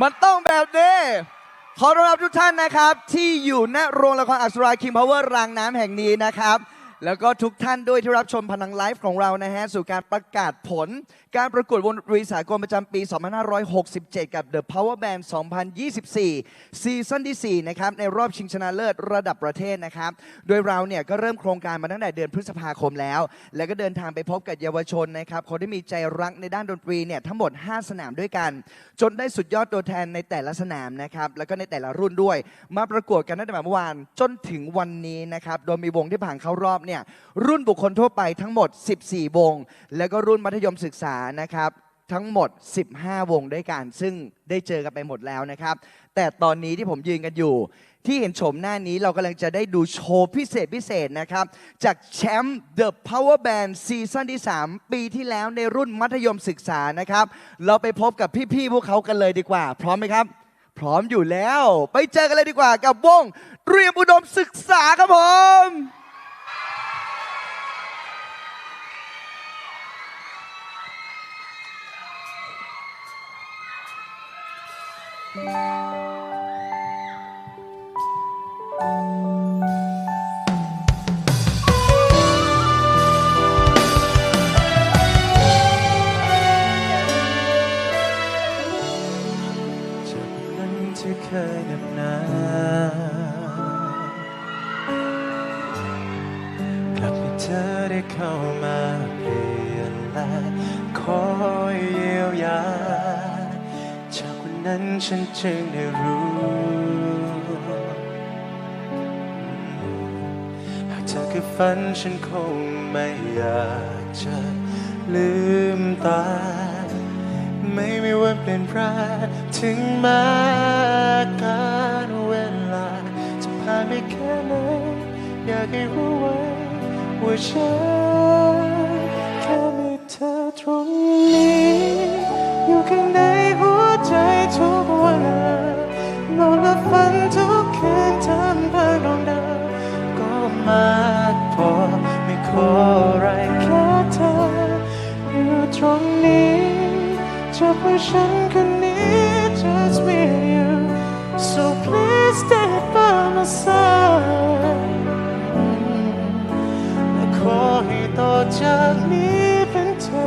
มันต้องแบบนี้ ขอต้อนรับทุกท่านนะครับ ที่อยู่ณโรงละครอัศราคิงพาวเวอร์รางน้ำแห่งนี้นะครับ แล้วก็ทุกท่านด้วยที่รับชมพนังไลฟ์ของเรานะฮะ สู่การประกาศผล การประกวดวงดนตรีสากลประจำปี 2567 กับ The Power Band 2024 ซีซั่นที่ 4 นะครับ ในรอบชิงชนะเลิศระดับประเทศนะครับ โดยเราเนี่ยก็เริ่มโครงการมาตั้งแต่เดือนพฤษภาคมแล้ว แล้วก็เดินทางไปพบกับเยาวชนนะครับคนที่มีใจรักในด้านดนตรีเนี่ยทั้งหมด 5 สนามด้วยกัน จนได้สุดยอดตัวแทนในแต่ละสนามนะครับแล้วก็ในแต่ละรุ่นด้วย มาประกวดกันตั้งแต่เมื่อวานจนถึงวันนี้นะครับโดยมีวงที่ผ่านเข้ารอบเนี่ยรุ่นบุคคลทั่วไปทั้งหมด 14 วง แล้วก็รุ่นมัธยมศึกษานะครับทั้งหมด 15 วงด้วยกัน ซึ่งได้เจอกันไปหมดแล้วนะครับ แต่ตอนนี้ที่ผมยืนกันอยู่ ที่เห็นโฉมหน้านี้เรากำลังจะได้ดูโชว์พิเศษพิเศษนะครับ จากแชมป์ The Power Band ซีซั่นที่ 3 ปีที่แล้วในรุ่นมัธยมศึกษานะครับ เราไปพบกับพี่ ๆ พวกเขากันเลยดีกว่า พร้อมไหมครับ พร้อมอยู่แล้ว ไปเจอกันเลยดีกว่ากับวงเตรียมอุดมศึกษาครับผม thank you นั้นฉันจึงได้รู้ หากเธอคือฝันฉันคงไม่อยากจะลืมตา ไม่มีวันเปลี่ยนแปลงถึงแม้การเวลา จะผ่านไปแค่ไหนอยากให้รู้ไว้ว่าฉัน ฉันคนนี้ just me and you so please stay by my side และขอให้ต่อจากนี้เป็นเธอ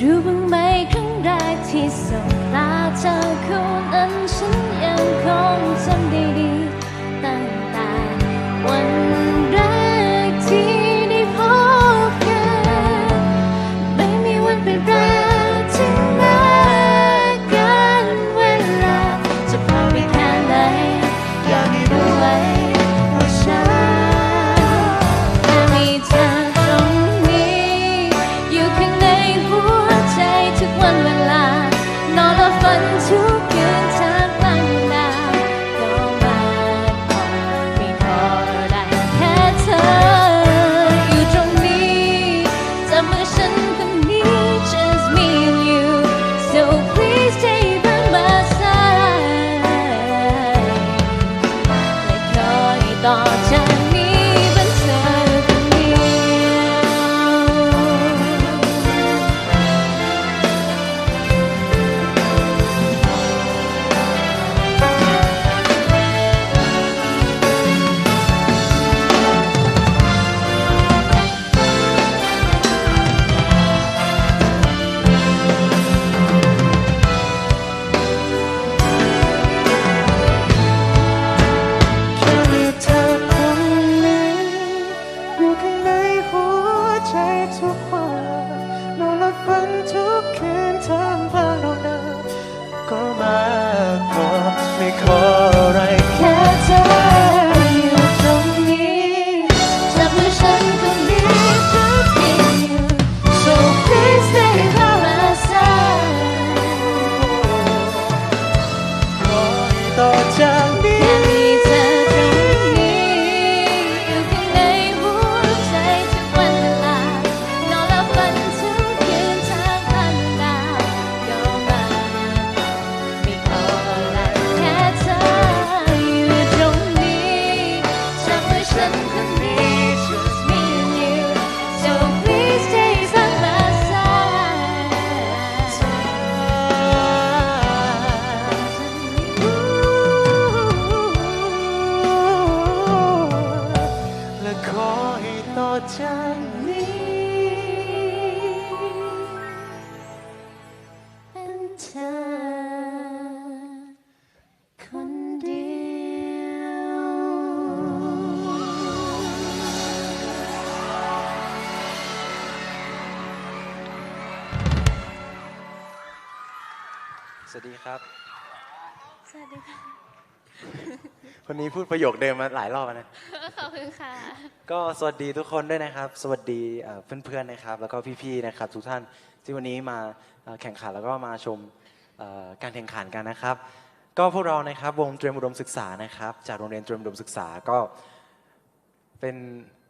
รู้บ้างไหมครั้งแรกที่สบตาเธอคนนั้น because จากนี้ เป็นเธอคนเดียว สวัสดีครับ สวัสดีค่ะ คนนี้พูดประโยคเดิมมาหลายรอบแล้วนะ ขอบคุณค่ะ ก็สวัสดีทุกคนด้วยนะครับ สวัสดีเอ่อเพื่อนๆนะครับ แล้วก็พี่ๆนะครับ ทุกท่านที่วันนี้มาเอ่อแข่งขันแล้วก็มาชมเอ่อการแข่งขันกันนะครับ ก็พวกเรานะครับวงเตรียมอุดมศึกษานะครับ จากโรงเรียนเตรียมอุดมศึกษาก็เป็น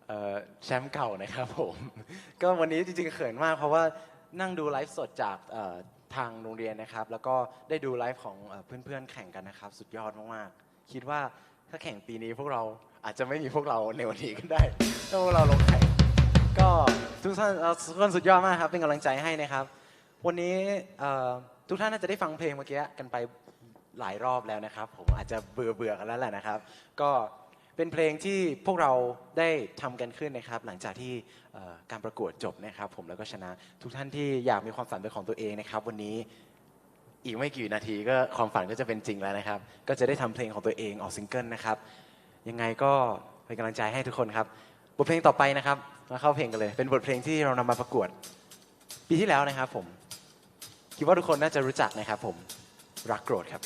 เอ่อแชมป์เก่านะครับผม ก็วันนี้จริงๆเขินมากเพราะว่านั่งดูไลฟ์สดจากเอ่อทางโรงเรียนนะครับ แล้วก็ได้ดูไลฟ์ของเอ่อเพื่อนๆแข่งกันนะครับ สุดยอดมากๆ คิดว่าถ้าแข่งปีนี้พวกเราอาจจะไม่มีพวกเราในวันนี้ก็ได้ถ้าพวกเราลงแข่งก็ทุกท่านทุกคนสุดยอดมากครับ เป็นกำลังใจให้นะครับ วันนี้ทุกท่านน่าจะได้ฟังเพลงเมื่อกี้กันไปหลายรอบแล้วนะครับ ผมอาจจะเบื่อเบื่อกันแล้วแหละนะครับ ก็เป็นเพลงที่พวกเราได้ทำกันขึ้นนะครับ หลังจากที่การประกวดจบนะครับ ผมแล้วก็ชนะทุกท่านที่อยากมีความฝันเป็นของตัวเองนะครับ วันนี้ อีกไม่กี่นาทีก็ความฝันก็จะเป็นจริงแล้วนะครับ ก็จะได้ทำเพลงของตัวเองออกซิงเกิลนะครับ ยังไงก็เป็นกำลังใจให้ทุกคนครับ บทเพลงต่อไปนะครับ มาเข้าเพลงกันเลย เป็นบทเพลงที่เรานำมาประกวด ปีที่แล้วนะครับผม คิดว่าทุกคนน่าจะรู้จักนะครับผม รักโกรธครับ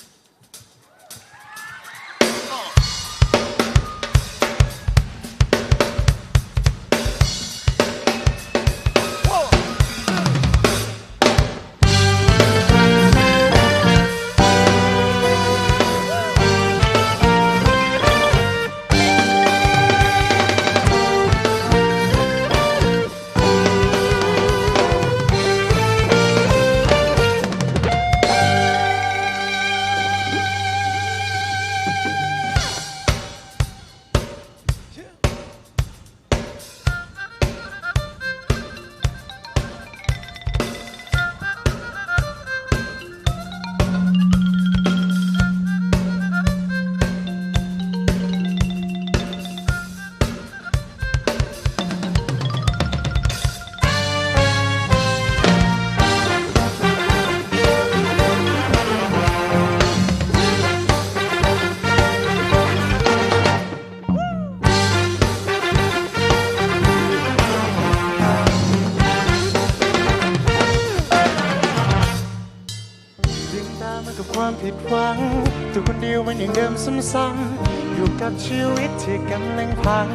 ซ้ำๆอยู่กับชีวิตที่กำลังพัง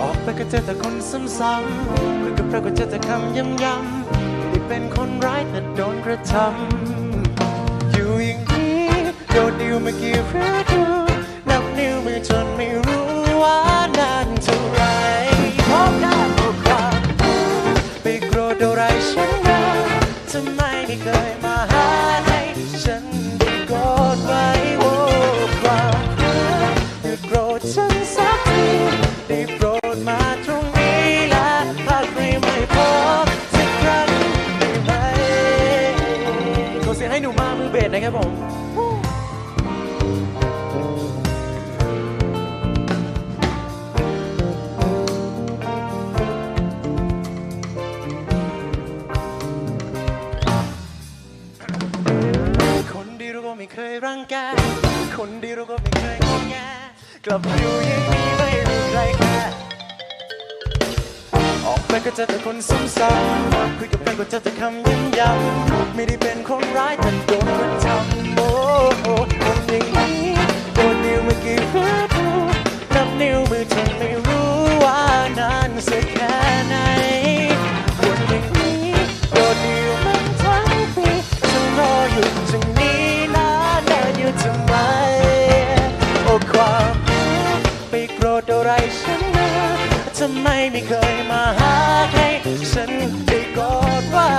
ออกไปก็เจอแต่คนซ้ำๆคุยกับเราก็เจอแต่คำย้ำๆไม่ได้เป็นคนร้ายแต่โดนกระทำอยู่อย่างนี้โดนเดียวมากี่ฤดูนับนิ้วมือจนไม่รู้ว่านานเท่าไหร ครับผมคนดีเราก็ไม่เคยรังแกคนดีเราก็ไม่เคยงอแงกลับอยู่ย่งนี้ไม่รู้ใครแค่ ไปก็เจอแต่คนซ้ำๆคุยกับแฟนก็เจอแต่คำย้ำๆไม่ได้เป็นคนร้ายแต่โดนกระทำโอ้โหคนอย่างนี้โดนนิ้วเมื่อกี่ฤดูนับนิ้วมือจนไม่รู้ว่านานสักแค่ไหนคนอย่างนี้โดนนิ้วมันทั้งปีฉันรออยู่ตรงนี้นานแน่อยู่ทำไมโอ้ความไปโกรธอะไรฉันำไมไม่เคยมาหาให้ฉันได้กอดไว้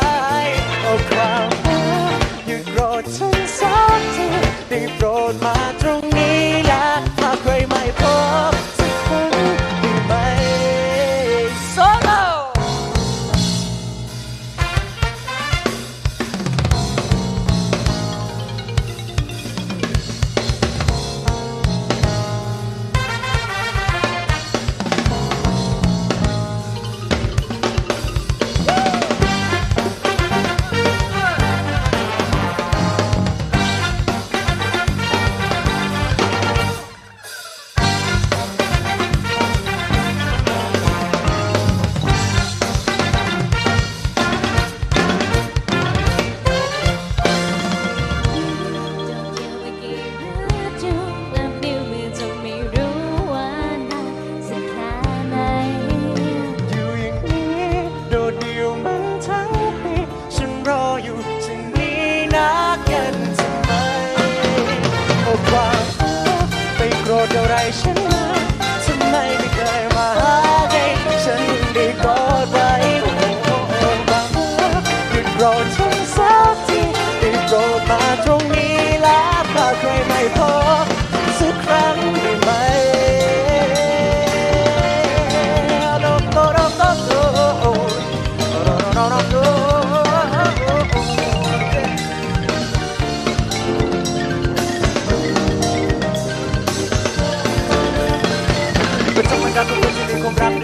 โอ้ความหยุดโกรธฉันสักทีได้โปรดมา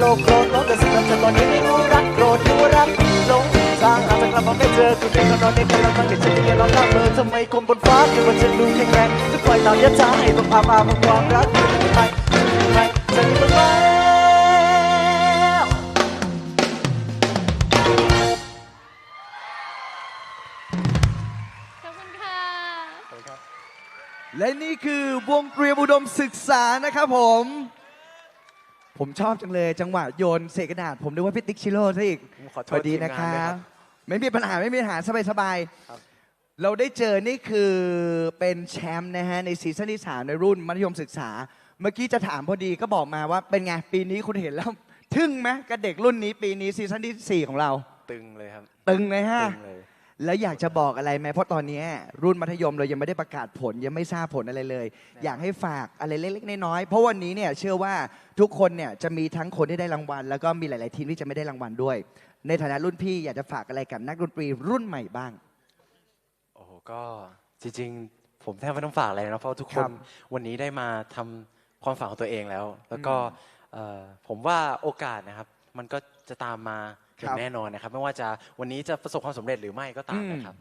ความรักโกรธลกแต่สิ่งนั้นตอนนี้ไม่รู้รักโกรธหรือว่รักหลงทางอาจจะกลับมาไม่เจอคุณเองก็นอนในกำลังตั้งใจจะเรียนร้องข้ามเบอทำไมคนบนฟ้าคือว่าฉันดูแข็งแรงจะปล่อยตามยัดใจต้องพามาเพาความรักทำไมทำไมจะมีมันไหมขอบคุณค่ะและนี่คือวงเตรียมอุดมศึกษานะครับผม ผมชอบจังเลยจังหวะโยนเศษกระดาษ ผมนึกว่าพี่ติ๊กชิโร่ซะอีกผมขอโทษสวัสดีทีมนะงานคด้วยรัครับ บไม่มีปัญหาไม่มีปัญหาสบายสบายๆครับเราได้เจอนี่คือเป็นแชมป์นะฮะในซีซั่นที่สามในรุ่นมัธยมศึกษา เมื่อกี้จะถามพอดีก็บอกมาว่าเป็นไงปีนี้คุณเห็นแล้วทึ่งไหมกับเด็กรุ่นนี้ปีนี้ซีซั่นที่สี่ของเรา ตึงเลยครับตึงเลยฮะ ตึงเลย แล้วอยากจะบอกอะไรไหมเพราะตอนนี้รุ่นมัธยมเรายังไม่ได้ประกาศผลยังไม่ทราบผลอะไรเลย อยากให้ฝากอะไรเล็กๆน้อยๆเพราะวันนี้เนี่ยเชื่อว่าทุกคนเนี่ยจะมีทั้งคนที่ได้รางวัล แล้วก็มีหลาย ๆ ทีมที่จะไม่ได้รางวัลด้วย ในฐานะรุ่นพี่อยากจะฝากอะไรกับนักดนตรีรุ่นใหม่บ้างโอ้โหก็จริงๆ ผมแทบไม่ต้องฝากอะไรนะเพราะทุกคครันบวันนี้ได้มาทำความฝันของตัวเองแล้ว แล้วก็เอ่อผมว่าโอกาสนะครับ มันก็จะตามมาอครัย่างบแน่นอนนะครับ ไม่ว่าจะวันนี้จะประสบความสำเร็จหรือไม่ก็ตามอืมนะครับ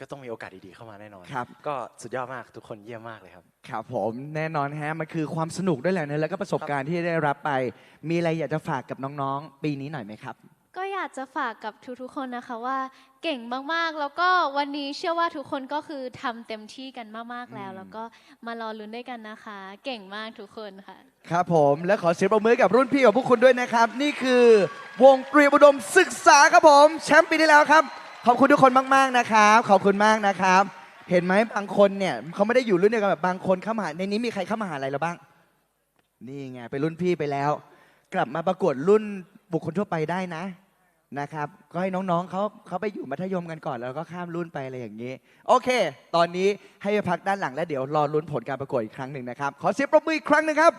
ก็ต้องมีโอกาสดีๆเข้ามาแน่นอนครับก็สุดยอดมากทุกคนเยี่ยมมากเลยครับครับผมแน่นอนฮะมันคือความสนุกด้วยแหละเนอะแล้วก็ประสบการณ์ที่ได้รับไป มีอะไรอยากจะฝากกับน้องๆ ปีนี้หน่อยไหมครับ ก็อยากจะฝากกับทุกๆคนนะคะว่าเก่งมากๆ แล้วก็วันนี้เชื่อว่าทุกคนก็คือทำเต็มที่กันมากๆแล้วอืมแล้วก็มารอลุ้นด้วยกันนะคะ เก่งมากทุกคนค่ะ ครับผมและขอเสียงปรบมือกับรุ่นพี่ของพวกคุณด้วยนะครับ นี่คือวงเตรียมอุดมศึกษาครับผมแชมป์ปีที่แล้วครับ ขอบคุณทุกคนมากๆนะครับขอบคุณมากนะครับ เห็นไหมบางคนเนี่ยเขาไม่ได้อยู่รุ่นเดียวกันแบบบางคนเข้ามาในนี้มีใครเข้ามาหาอะไรเราบ้าง นี่ไงเป็นรุ่นพี่ไปแล้ว กลับมาประกวดรุ่นบุคคลทั่วไปได้นะ นะครับ ก็ให้น้องๆเขาเขาไปอยู่มัธยมกันก่อนแล้วก็ข้ามรุ่นไปอะไรอย่างนี้ โอเค ตอนนี้ให้ไปพักด้านหลังแล้วเดี๋ยวรอลุ้นผลการประกวดอีกครั้งหนึ่งนะครับ ขอเสียงปรบมืออีกครั้งหนึ่งครับ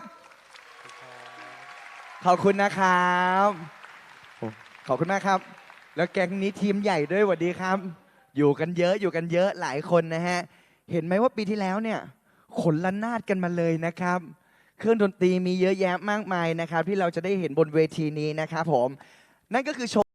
ขอบคุณนะครับขอบคุณมากครับ แล้วแก๊งนี้ทีมใหญ่ด้วยสวัสดีครับ อยู่กันเยอะอยู่กันเยอะหลายคนนะฮะเห็นไหมว่าปีที่แล้วเนี่ยขนละนาดกันมาเลยนะครับ เครื่องดนตรีมีเยอะแยะมากมายนะครับ ที่เราจะได้เห็นบนเวทีนี้นะครับผม นั่นก็คือโชว์